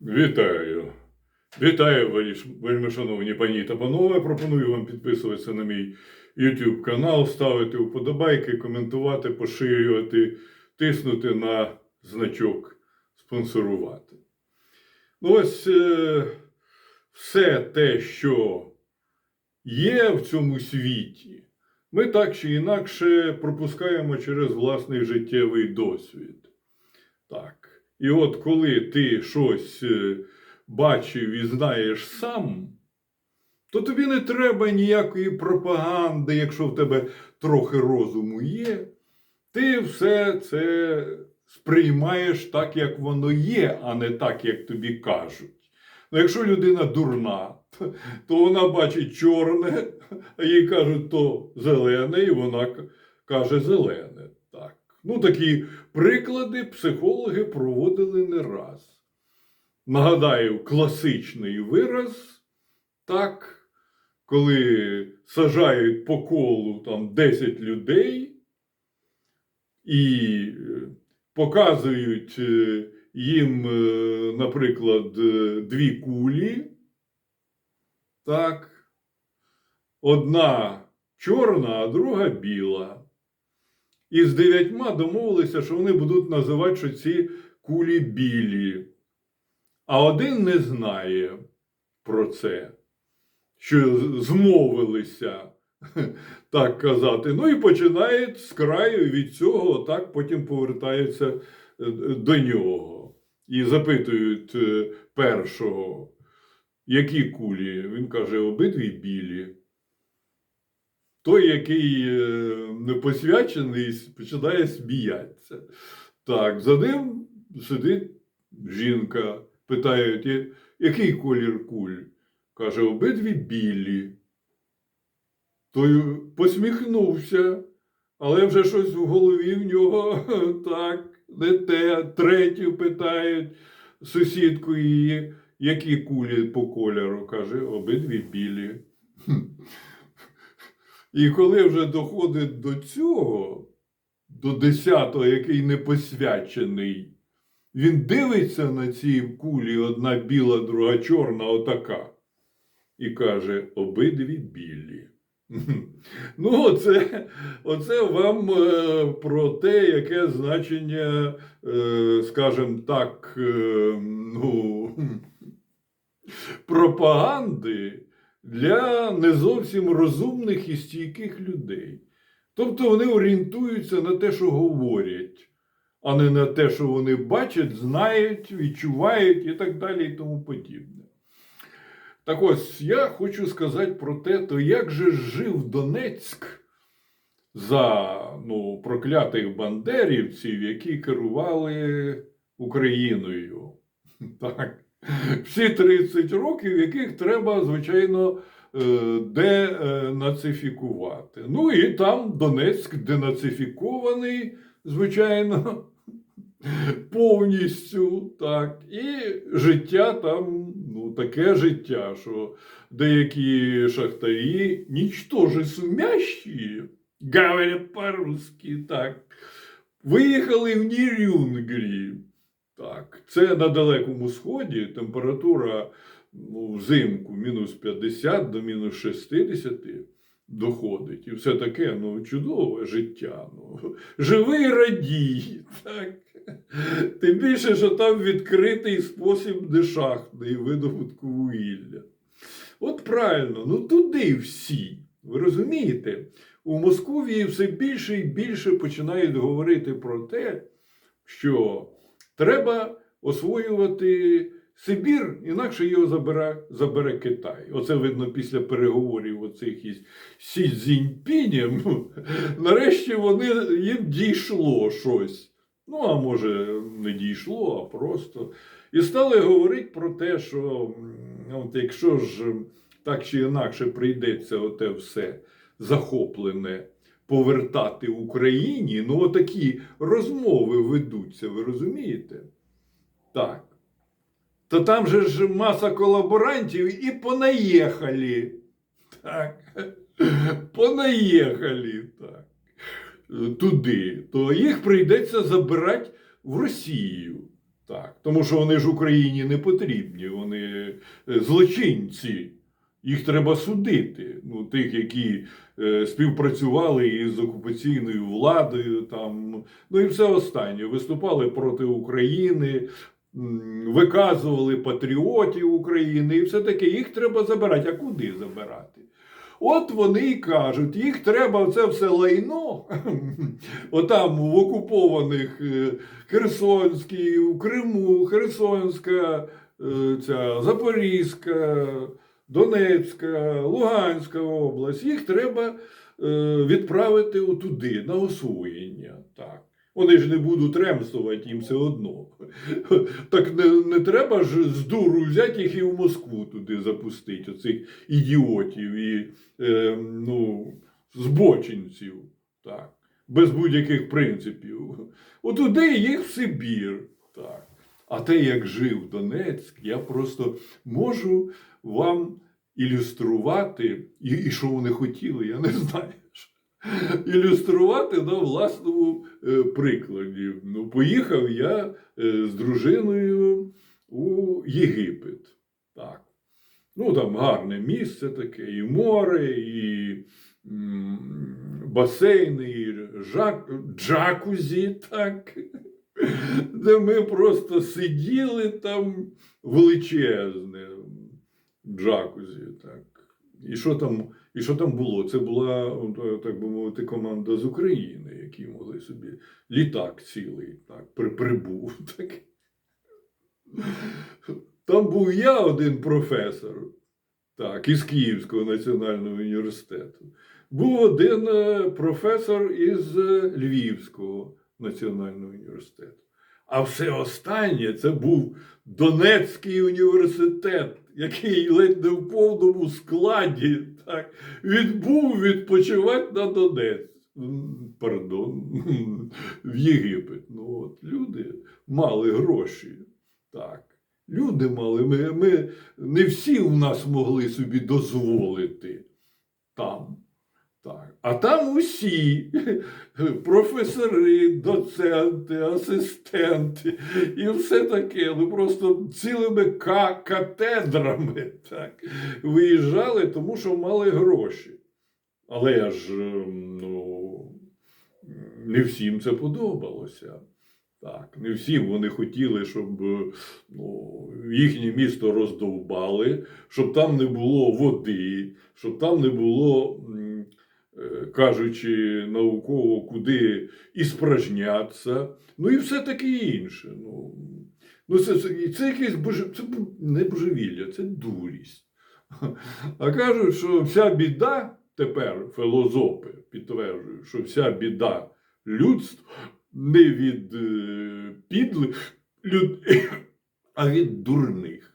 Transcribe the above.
Вітаю. Вітаю, вельмишановні пані та панове. Пропоную вам підписуватися на мій YouTube канал, ставити вподобайки, коментувати, поширювати, тиснути на значок спонсорувати. Ну, ось е, все те, що є в цьому світі, ми так чи інакше пропускаємо через власний життєвий досвід. Так. І от коли ти щось е, бачив і знаєш сам, то тобі не треба ніякої пропаганди, якщо в тебе трохи розуму є. Ти все це сприймаєш так, як воно є, а не так, як тобі кажуть. Ну, якщо людина дурна, то вона бачить чорне, а їй кажуть, то зелене, і вона каже зелене. Ну, такі приклади психологи проводили не раз. Нагадаю, класичний вираз, так, коли сажають по колу там 10 людей і е, показують е, їм, е, наприклад, дві кулі, так, одна чорна, а друга біла. І з дев'ятьма домовилися, що вони будуть називати, що ці кулі білі. А один не знає про це, що змовилися, так казати. Ну і починає з краю від цього, так потім повертаються е, до нього. І запитують е, першого, які кулі? Він каже, обидві білі. Той, який е, непосвячений, починає сміятися. Так, за ним сидить жінка, питають, який колір куль? Каже, обидві білі. Той посміхнувся, але вже щось в голові в нього так, не те. Третю питають сусідку її, які кулі по кольору. Каже, обидві білі. І коли вже доходить до цього, до десятого, який не посвячений, він дивиться на ці кулі, одна біла, друга чорна, отака. І каже: обидві білі. Ну, оце, оце вам е, про те, яке значення, е, скажімо так, е, ну, пропаганди для не зовсім розумних і стійких людей. Тобто вони орієнтуються на те, що говорять, а не на те, що вони бачать, знають, відчувають і так далі, і тому подібне. Так ось я хочу сказати про те, то як же жив Донецьк за ну, проклятих бандерівців, які керували Україною. Так. Всі 30 років, яких треба, звичайно, е, денацифікувати. Ну і там Донецьк денацифікований, звичайно, повністю. так. І життя там, ну, таке життя, що деякі шахтарі, нічтоже сумящі, говорять по-русски, так, виїхали в Нірюнгрі. Так, це на Далекому Сході температура ну, взимку мінус 50 до мінус 60 доходить. І все таке ну, чудове життя. Ну, живий радій. Так. Тим більше, що там відкритий спосіб дешахтний видобутку вугілля. От правильно, ну туди всі. Ви розумієте? У Московії все більше і більше починають говорити про те, що треба освоювати Сибір, інакше його забере, забере Китай. Оце видно після переговорів оцих із Сі Цзіньпінем. Нарешті вони їм дійшло щось. Ну, а може, не дійшло, а просто. І стали говорити про те, що от якщо ж так чи інакше прийдеться оте все захоплене повертати Україні, ну отакі розмови ведуться, ви розумієте? Так. То там же ж маса колаборантів і понаїхали. Так. Понаїхали, так. Туди. То їх прийдеться забирати в Росію. Так. Тому що вони ж Україні не потрібні, вони е, злочинці. Їх треба судити. Ну, тих, які е, співпрацювали із окупаційною владою, там, ну і все останнє. Виступали проти України, виказували патріотів України і все таке. Їх треба забирати. А куди забирати? От вони і кажуть, їх треба це все лайно, отам в окупованих е, Херсонській, в Криму, Херсонська, е, ця Запорізька, Донецька, Луганська область, їх треба е, відправити отуди, на освоєння. Так. Вони ж не будуть ремствувати їм все одно. Так не, не треба ж з дуру взяти їх і в Москву туди запустити, оцих ідіотів і е, ну, збочинців. Так. Без будь-яких принципів. Отуди їх в Сибір. Так. А те, як жив Донецьк, я просто можу вам ілюструвати, і, і що вони хотіли, я не знаю. Ілюструвати на власному е, прикладі. Ну, поїхав я е, з дружиною у Єгипет. Так. Ну, там гарне місце таке, і море, і басейни, і жак, джакузі, так. Де ми просто сиділи там величезне джакузі. Так. І що там, і що там було? Це була, так би мовити, команда з України, які могли собі літак цілий так, при, прибув. Так. Там був я один професор, так, із Київського національного університету. Був один е, професор із е, Львівського національного університету. А все останнє це був Донецький університет, який ледь не в повному складі так, відбув відпочивати на Донець. Пардон, в Єгипет. Ну, от, люди мали гроші. Так. Люди мали, ми, ми не всі у нас могли собі дозволити там. Так. А там усі професори, доценти, асистенти і все таке. Ну просто цілими катедрами так, виїжджали, тому що мали гроші. Але ж ем, ну, не всім це подобалося. Так, не всім вони хотіли, щоб е, ну, їхнє місто роздовбали, щоб там не було води, щоб там не було, кажучи науково, куди і спражнятися, ну і все таке інше. Ну, ну це, це, це якесь боже, це не божевілля, це дурість. А кажуть, що вся біда тепер філозофи підтверджують, що вся біда людства не від е, підлих людей, а від дурних.